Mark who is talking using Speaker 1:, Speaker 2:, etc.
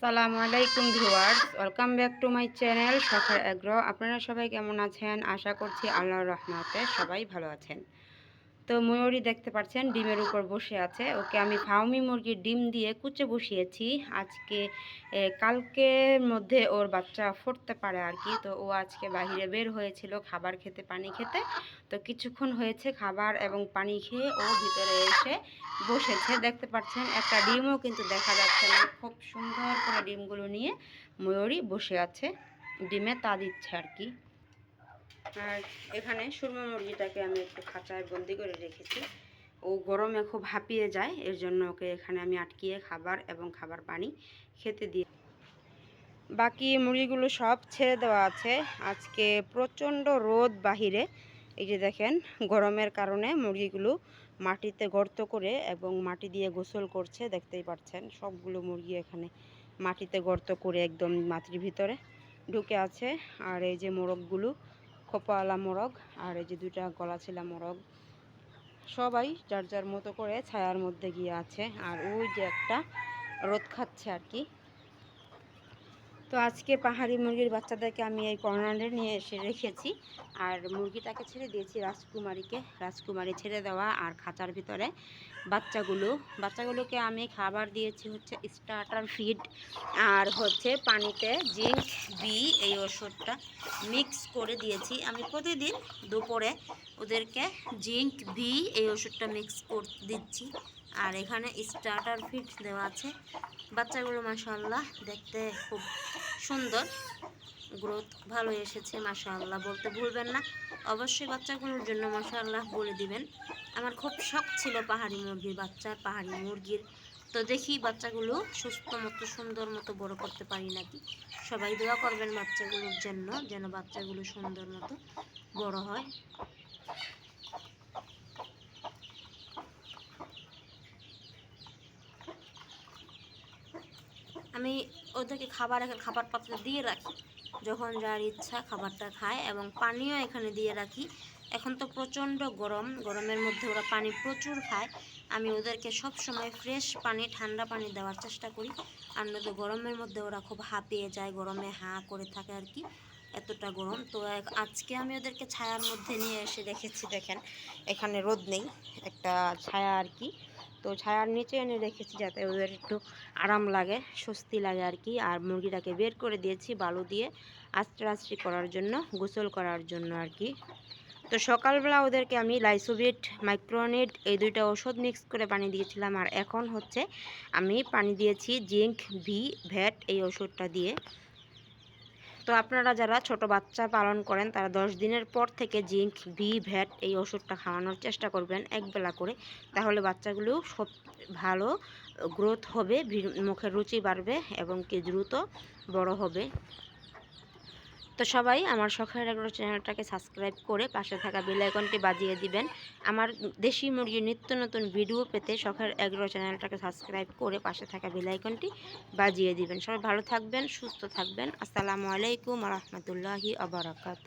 Speaker 1: আসসালামু আলাইকুম viewers, welcome back to my channel Sakhar agro. আপনারা সবাই কেমন আছেন? আশা করছি আল্লাহর রহমতে সবাই ভালো আছেন। তো ময়ূরী দেখতে পাচ্ছেন, ডিমের উপর বসে আছে। ওকে আমি ফাউমি মুরগির ডিম দিয়ে কুচে বসিয়েছি। আজকে কালকের মধ্যে ওর বাচ্চা ফুটতে পারে আর কি। তো ও আজকে বাইরে বের হয়েছিল খাবার খেতে, পানি খেতে। তো কিছুক্ষণ হয়েছে খাবার এবং পানি খেয়ে ও ভিতরে এসে বসেছে। দেখতে পাচ্ছেন, একটা ডিমও কিন্তু দেখা যাচ্ছে না। খুব সুন্দর করে ডিমগুলো নিয়ে ময়ূরী বসে আছে। ডিমে তা দিচ্ছে আর কি। আর এখানে সুরমা মুরগিটাকে আমি একটু খাঁচায় বন্দি করে রেখেছি। ও গরমে খুব হাঁপিয়ে যায়, এর জন্য ওকে এখানে আমি আটকিয়ে খাবার এবং খাবার পানি খেতে দিয়ে বাকি মুরগিগুলো সব ছেড়ে দেওয়া আছে। আজকে প্রচণ্ড রোদ বাহিরে। এই যে দেখেন, গরমের কারণে মুরগিগুলো মাটিতে গর্ত করে এবং মাটি দিয়ে গোসল করছে, দেখতেই পাচ্ছেন। সবগুলো মুরগি এখানে মাটিতে গর্ত করে একদম মাটির ভিতরে ঢুকে আছে। আর এই যে মোরগগুলো খোপাওয়ালা মোরগ আর এই যে দুইটা গলাছিলা মোরগ। সবাই যার যার মতো করে ছায়ার মধ্যে গিয়ে আছে। আর ওই যে একটা রোদ খাচ্ছে আর কি। তো আজকে পাহাড়ি মুরগির বাচ্চাদেরকে আমি এই কর্নারে নিয়ে এসে রেখেছি। আর মুরগিটাকে ছেড়ে দিয়েছি রাজকুমারীকে। রাজকুমারী ছেড়ে দেওয়া আর খাঁচার ভিতরে বাচ্চাগুলো। বাচ্চাগুলোকে আমি খাবার দিয়েছি হচ্ছে স্টার্টার ফিড আর হচ্ছে পানিতে জিঙ্ক বি এই ওষুধটা মিক্স করে দিয়েছি। আমি প্রতিদিন দুপুরে ওদেরকে জিঙ্ক বি এই ওষুধটা মিক্স করে দিচ্ছি। আর এখানে স্টার্টার ফিড দেওয়া আছে। বাচ্চাগুলো, মাশাআল্লাহ, দেখতে খুব সুন্দর। গ্রোথ ভালো এসেছে, মাশাআল্লাহ, বলতে ভুলবেন না। অবশ্যই বাচ্চাগুলোর জন্য, মাশাআল্লাহ, বলে দিবেন। আমার খুব শখ ছিল পাহাড়ি মুরগির বাচ্চার পাহাড়ি মুরগির। তো দেখি বাচ্চাগুলো সুস্থ মতো, সুন্দর মতো বড় করতে পারি নাকি। সবাই দোয়া করবেন বাচ্চাগুলোর জন্য, যেন বাচ্চাগুলো সুন্দর মতো বড় হয়। আমি ওদেরকে খাবার খাবার পাত্রে দিয়ে রাখি। যখন যার ইচ্ছা খাবারটা খায় এবং পানিও এখানে দিয়ে রাখি। এখন তো প্রচণ্ড গরম, গরমের মধ্যে ওরা পানি প্রচুর খায়। আমি ওদেরকে সব সময় ফ্রেশ পানি, ঠান্ডা পানি দেওয়ার চেষ্টা করি। আর নয়তো গরমের মধ্যে ওরা খুব হাঁপিয়ে যায়, গরমে হাঁ করে থাকে আর কি। এতটা গরম। তো আজকে আমি ওদেরকে ছায়ার মধ্যে নিয়ে এসে রেখেছি দেখেন। এখানে রোদ নেই, একটা ছায়া আর কি। তো ছায়ার নিচে এনে রেখেছি যাতে ওদের একটু আরাম লাগে, স্বস্তি লাগে আর কি। আর মুরগিটাকে বের করে দিয়েছি বালু দিয়ে আস্তে করার জন্য, গোসল করার জন্য আর কি। তো সকালবেলা ওদেরকে আমি লাইসোবিট মাইক্রোনিট এই দুইটা ওষুধ মিক্স করে পানি দিয়েছিলাম। আর এখন হচ্ছে আমি পানি দিয়েছি জিঙ্ক ভি ভ্যাট এই ওষুধটা দিয়ে। তো আপনারা যারা ছোট বাচ্চা পালন করেন, তারা দশ দিনের পর থেকে জিঙ্ক, ভি, ভ্যাট এই ওষুধটা খাওয়ানোর চেষ্টা করবেন একবেলা করে। তাহলে বাচ্চাগুলো সব ভালো গ্রোথ হবে মুখের রুচি বাড়বে এবং কি দ্রুত বড় হবে। তো সবাই আমার শখের আগ্রহ চ্যানেলটাকে সাবস্ক্রাইব করে পাশে থাকা বেল আইকনটি বাজিয়ে দিবেন। আমার দেশি মুরগির নিত্য নতুন ভিডিও পেতে শখের আগ্রহ চ্যানেলটাকে সাবস্ক্রাইব করে পাশে থাকা বেল আইকনটি বাজিয়ে দিবেন। সবাই ভালো থাকবেন, সুস্থ থাকবেন। আসসালামু আলাইকুম রহমতুল্লাহি আবরাকাত